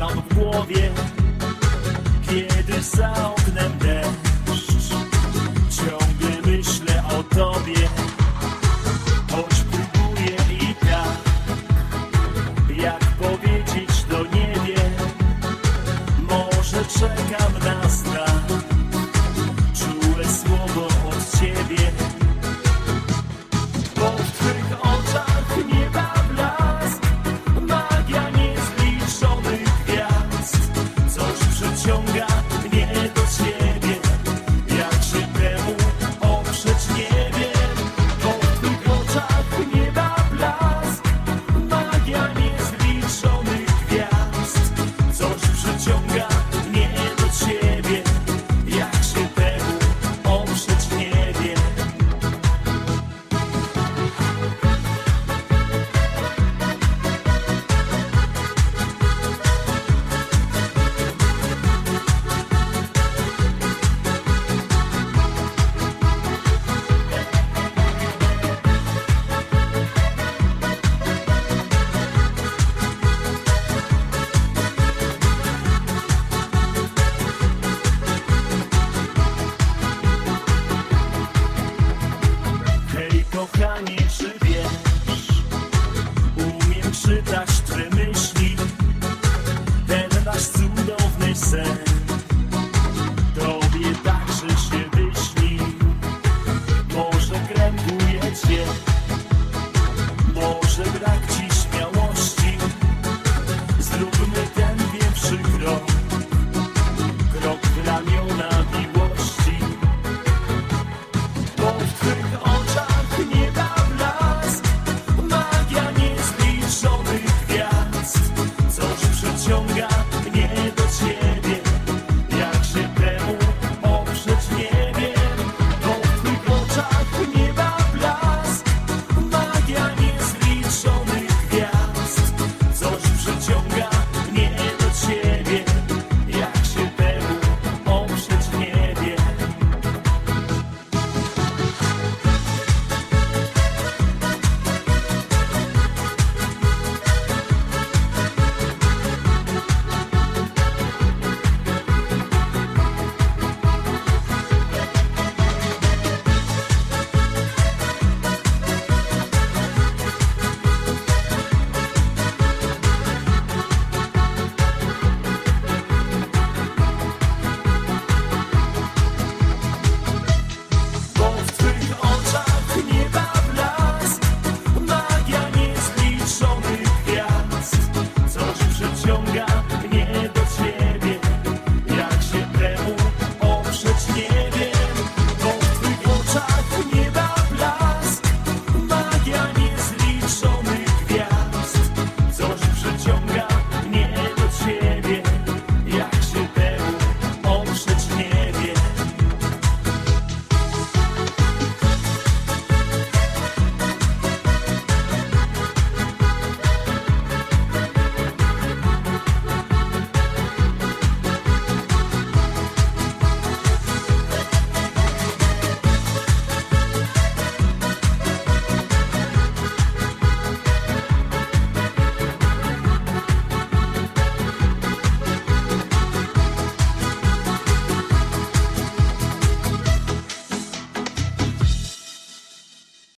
mam w głowie Kiedy za oknem deszcz. Ciągle myślę o tobie Choć próbuję i tak Jak powiedzieć to nie wiem Może czekam na pytanie, czy wiesz Umiem czytać twe myśli. Ten nasz cudowny sen.